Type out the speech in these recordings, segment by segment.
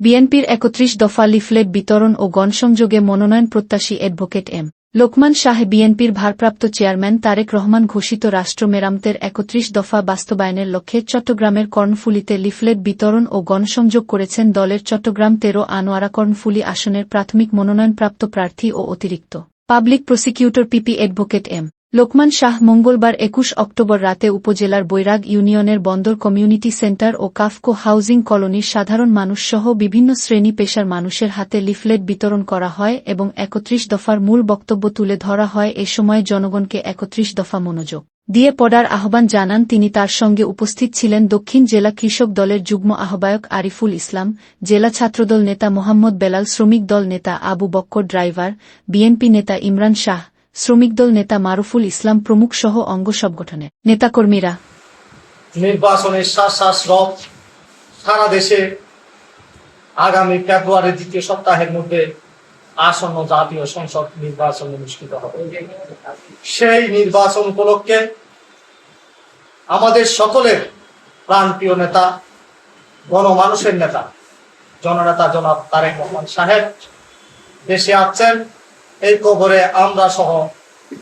বিএনপির একত্রিশ দফা লিফলেট বিতরণ ও গণসংযোগে মনোনয়ন প্রত্যাশী অ্যাডভোকেট এম. লোকমান শাহ বিএনপির ভারপ্রাপ্ত চেয়ারম্যান তারেক রহমান ঘোষিত রাষ্ট্র মেরামতের একত্রিশ দফা বাস্তবায়নের লক্ষ্যে চট্টগ্রামের কর্ণফুলিতে লিফলেট বিতরণ ও গণসংযোগ করেছেন দলের চট্টগ্রাম তেরো আনোয়ারা কর্ণফুলি আসনের প্রাথমিক মনোনয়নপ্রাপ্ত প্রার্থী ও অতিরিক্ত public prosecutor PP advocate M. Lokman Shah মঙ্গলবার একুশ অক্টোবর রাতে উপজেলার বৈরাগ ইউনিয়নের বন্দর কমিউনিটি সেন্টার ও কাফকো হাউজিং কলোনির সাধারণ মানুষসহ বিভিন্ন শ্রেণি পেশার মানুষের হাতে লিফলেট বিতরণ করা হয় এবং একত্রিশ দফার মূল বক্তব্য তুলে ধরা হয় এ সময় জনগণকে একত্রিশ দফা মনোযোগ দিয়ে পড়ার আহ্বান জানান তিনি। তার সঙ্গে উপস্থিত ছিলেন দক্ষিণ জেলা কৃষক দলের যুগ্ম আহ্বায়ক আরিফুল ইসলাম, জেলা ছাত্রদল নেতা মোহাম্মদ বেলাল, শ্রমিক দল নেতা আবু বক্কর, ড্রাইভার, বিএনপি নেতা ইমরান শাহ শ্রমিকদল নেতা মারুফুল ইসলাম প্রমুখ সহ অঙ্গ সংগঠনের নেতাকর্মীরা নির্বাচনের শ্বাস শ্বাস সারা দেশে আগামী ফেব্রুয়ারির দ্বিতীয় সপ্তাহের মধ্যে আসন্ন জাতীয় সংসদ নির্বাচন অনুষ্ঠিত হবে। সেই নির্বাচন উপলক্ষে আমাদের সকলের প্রাণপ্রিয় নেতা, গণমানুষের নেতা, জননেতা জনাব তারেক রহমান সাহেব দেশে আছেন এই কবরে আমরা সহ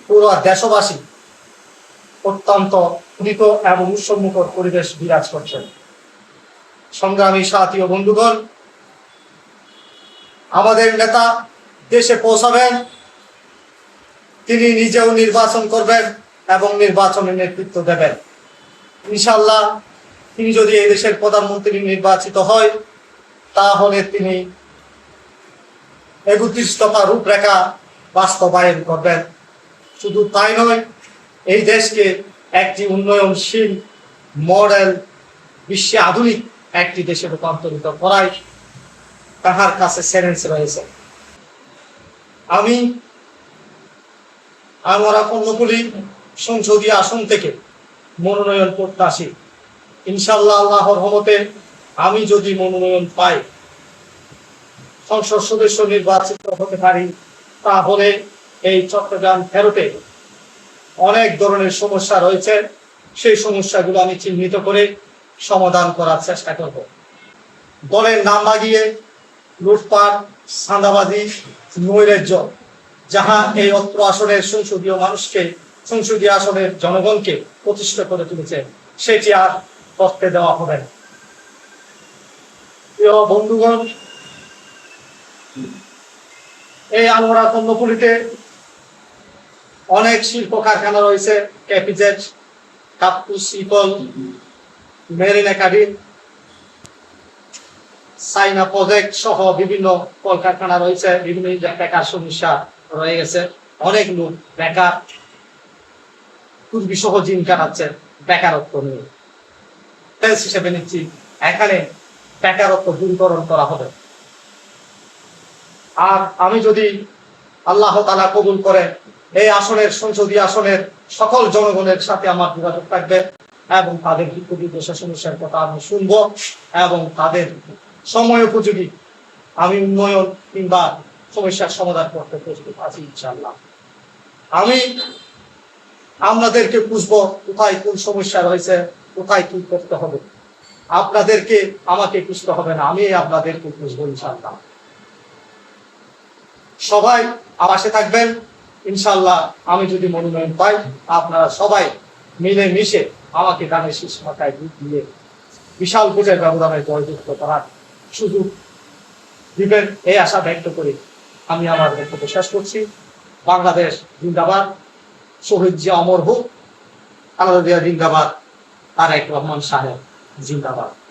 পুরো দেশবাসী অত্যন্ত উদিত এবং উৎসবমুখর পরিবেশ বিরাজ করছেন। সংগ্রামী সাথী ও বন্ধুগণ, আমাদের নেতা দেশে পৌঁছাবেন, তিনি নিজেও নির্বাচন করবেন এবং নির্বাচনে নেতৃত্ব দেবেন। ইনশাল্লাহ তিনি যদি এই দেশের প্রধানমন্ত্রী নির্বাচিত হয়, তাহলে তিনি একত্রিশ দফা রূপরেখা বাস্তবায়ন করবেন। শুধু তাই নয়, এই দেশকে একটি উন্নয়নশীল, মডেল, বিশ্বে আধুনিক একটি দেশে রূপান্তরিত করাই তাহার কাছে চ্যালেঞ্জ রয়েছে। আমি আমরা কর্ণকুলি সংসদীয় আসন থেকে মনোনয়ন প্রত্যাশী। ইনশাল্লাহ আল্লাহর রহমতে আমি যদি মনোনয়ন পাই, সংসদ সদস্য নির্বাচিত হতে পারি। তাহলে এই চট্টগ্রাম ফেরতে অনেক ধরনের সমস্যা রয়েছে। সেই সমস্যাগুলো আমি চিহ্নিত করে সমাধান করার চেষ্টা করব। দলের নাম লাগিয়ে লুটপাট সান্দাবাজি নৈরাজ্য, যাহা এই অত্র আসনের সংসদীয় মানুষকে, সংসদীয় আসনের জনগণকে প্রতিষ্ঠা করে তুলেছে, সেটি আর করতে দেওয়া হবে না। প্রিয় বন্ধুগণ এই আলোরা কর্ণপুরীতে অনেক শিল্প কারখানা রয়েছে ক্যাপিজেট শিকল মেরিন একাডেমি চাইনা প্রজেক্ট সহ বিভিন্ন কলকারখানা রয়েছে, বিভিন্ন বেকার সমস্যা রয়ে গেছে। অনেক লোক বেকার সহ জিন কাটাচ্ছে বেকারত্ব নিয়ে। হিসেবে নিচ্ছি। এখানে বেকারত্ব দূরীকরণ করা হবে। আর আমি যদি আল্লাহ তালা কবুল করে এই আসনের, সংসদীয় আসনের সকল জনগণের সাথে আমার যোগাযোগ থাকবে এবং তাদের বিক্ষোভী দেশের সমস্যার কথা আমি শুনব এবং তাদের সময় উপযোগী আমি উন্নয়ন কিংবা সমস্যার সমাধান করতে প্রস্তুত আছি ইনশাল্লাহ আমি আপনাদেরকে বুঝব কোথায় কোন সমস্যা রয়েছে, কোথায় কি করতে হবে। আপনাদেরকে আমাকে খুঁজতে হবে না, আমি আপনাদেরকে খুঁজবো ইনশাল্লাহ সবাই পাশে থাকবেন। ইনশাল্লাহ আমি যদি মনোনয়ন পাই, আপনারা সবাই মিলে মিশে আমাকে গানের শীর্ষ মাথায় দিয়ে বিশাল ভোটের ব্যবধানে জয়যুক্ত করার সুযোগ দিবেন। এই আশা ব্যক্ত করে আমি আমার বক্তব্য শেষ করছি। বাংলাদেশ জিন্দাবাদ। শহীদ জিয়া অমর হোক, আলাদা জিন্দাবাদ। তারেক রহমান সাহেব জিন্দাবাদ।